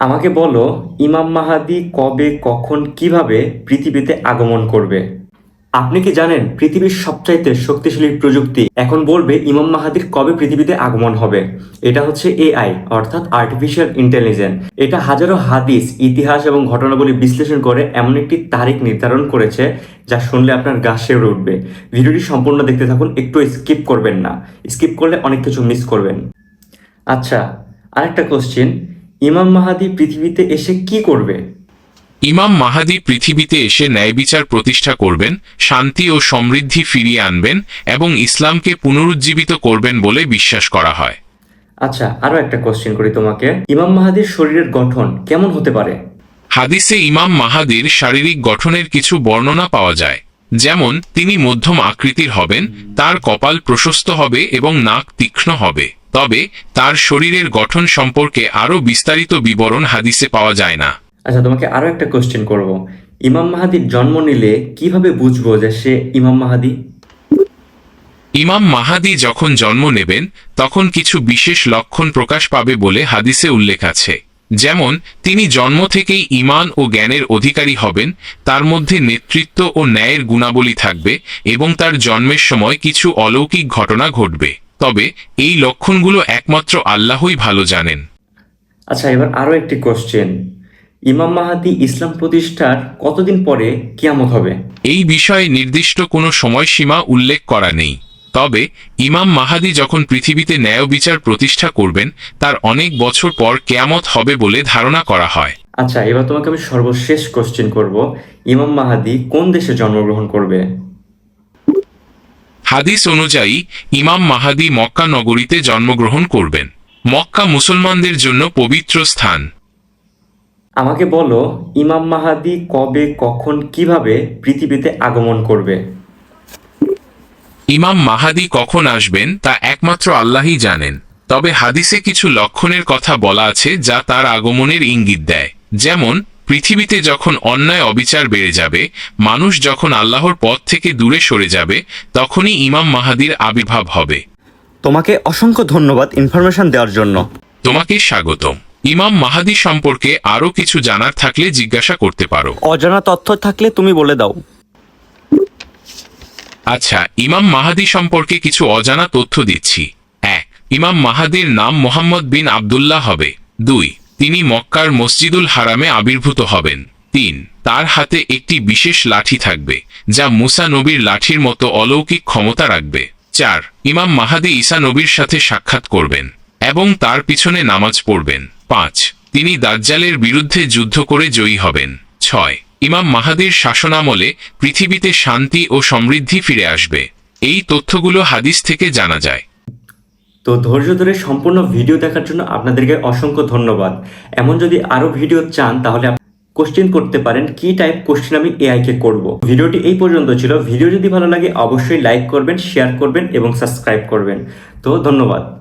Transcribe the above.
আমাকে বলো, ইমাম মাহাদি কবে, কখন, কীভাবে পৃথিবীতে আগমন করবে? আপনি কি জানেন, পৃথিবীর সবচাইতে শক্তিশালী প্রযুক্তি এখন বলবে ইমাম মাহাদির কবে পৃথিবীতে আগমন হবে। এটা হচ্ছে এআই, অর্থাৎ আর্টিফিশিয়াল ইন্টেলিজেন্স এটা হাজারো হাদিস, ইতিহাস এবং ঘটনাবলী বিশ্লেষণ করে এমন একটি তারিখ নির্ধারণ করেছে যা শুনলে আপনার গা শিউরে উঠবে। ভিডিওটি সম্পূর্ণ দেখতে থাকুন, একটু স্কিপ করবেন না। স্কিপ করলে অনেক কিছু মিস করবেন। আচ্ছা আরেকটা কোশ্চেন ইমাম মাহাদি পৃথিবীতে এসে কি করবে? ইমাম মাহাদি পৃথিবীতে এসে ন্যায়বিচার প্রতিষ্ঠা করবেন শান্তি ও সমৃদ্ধি ফিরিয়ে আনবেন এবং ইসলামকে পুনরুজ্জীবিত করবেন বলে বিশ্বাস করা হয়। আচ্ছা আরও একটা কোশ্চেন করি তোমাকে। ইমাম মাহাদির শরীরের গঠন কেমন হতে পারে? হাদিসে ইমাম মাহাদির শারীরিক গঠনের কিছু বর্ণনা পাওয়া যায়। যেমন তিনি মধ্যম আকৃতির হবেন তার কপাল প্রশস্ত হবে এবং নাক তীক্ষ্ণ হবে। তবে তার শরীরের গঠন সম্পর্কে আরও বিস্তারিত বিবরণ হাদিসে পাওয়া যায় না। আচ্ছা তোমাকে আরও একটা কোশ্চেন করব। ইমাম মাহাদির জন্ম নিলে কীভাবে বুঝব যে সে ইমাম মাহাদি? ইমাম মাহাদি যখন জন্ম নেবেন তখন কিছু বিশেষ লক্ষণ প্রকাশ পাবে বলে হাদিসে উল্লেখ আছে। যেমন তিনি জন্ম থেকেই ঈমান ও জ্ঞানের অধিকারী হবেন তার মধ্যে নেতৃত্ব ও ন্যায়ের গুণাবলী থাকবে এবং তার জন্মের সময় কিছু অলৌকিক ঘটনা ঘটবে। তবে এই লক্ষণগুলো একমাত্র আল্লাহই ভালো জানেন। আচ্ছা এবার আরও একটি কোশ্চেন ইমাম মাহাদি ইসলাম প্রতিষ্ঠার কতদিন পরে কিয়ামত হবে? এই বিষয়ে নির্দিষ্ট কোনো সময়সীমা উল্লেখ করা নেই। তবে ইমাম মাহাদি যখন পৃথিবীতে ন্যায় বিচার প্রতিষ্ঠা করবেন তার অনেক বছর পর কেয়ামত হবে বলে ধারণা করা হয়। আচ্ছা এবার তোমাকে আমি সর্বশেষ কোশ্চেন করব। ইমাম মাহাদি কোন দেশে জন্মগ্রহণ করবে? হাদিস অনুযায়ী ইমাম মাহাদি মক্কা নগরীতে জন্মগ্রহণ করবেন। মক্কা মুসলমানদের জন্য পবিত্র স্থান। আমাকে বলো ইমাম মাহাদি কবে কখন কীভাবে পৃথিবীতে আগমন করবে? ইমাম মাহাদি কখন আসবেন তা একমাত্র আল্লাহই জানেন। তবে হাদিসে কিছু লক্ষণের কথা বলা আছে যা তার আগমনের ইঙ্গিত দেয়। যেমন পৃথিবীতে যখন অন্যায় অবিচার বেড়ে যাবে মানুষ যখন আল্লাহর পথ থেকে দূরে সরে যাবে তখনই ইমাম মাহাদির আবির্ভাব হবে। তোমাকে অসংখ্য ধন্যবাদ ইনফরমেশন দেওয়ার জন্য। তোমাকে স্বাগতম। ইমাম মাহাদি সম্পর্কে আরও কিছু জানার থাকলে জিজ্ঞাসা করতে পারো। অজানা তথ্য থাকলে তুমি বলে দাও। আচ্ছা ইমাম মাহাদি সম্পর্কে কিছু অজানা তথ্য দিচ্ছি। এক, ইমাম মাহাদির নাম মোহাম্মদ বিন আবদুল্লাহ হবে। দুই, তিনি মক্কার মসজিদুল হারামে আবির্ভূত হবেন। তিন, তার হাতে একটি বিশেষ লাঠি থাকবে, যা মুসা নবীর লাঠির মতো অলৌকিক ক্ষমতা রাখবে। চার, ইমাম মাহাদি ঈসা নবীর সাথে সাক্ষাৎ করবেন এবং তার পিছনে নামাজ পড়বেন। পাঁচ, তিনি দাজ্জালের বিরুদ্ধে যুদ্ধ করে জয়ী হবেন। ছয় ইমাম মাহাদির শাসনামলে পৃথিবীতে শান্তি ও সমৃদ্ধি ফিরে আসবে। এই তথ্যগুলো হাদিস থেকে জানা যায়। তো ধৈর্য ধরে সম্পূর্ণ ভিডিও দেখার জন্য আপনাদেরকে অসংখ্য ধন্যবাদ। এমন যদি আরও ভিডিও চান, তাহলে কোশ্চেন করতে পারেন, কি টাইপ কোশ্চেন আমি এআই কে করব? ভিডিওটি এই পর্যন্ত ছিল। ভিডিও যদি ভালো লাগে, অবশ্যই লাইক করবেন শেয়ার করবেন এবং সাবস্ক্রাইব করবেন। তো ধন্যবাদ।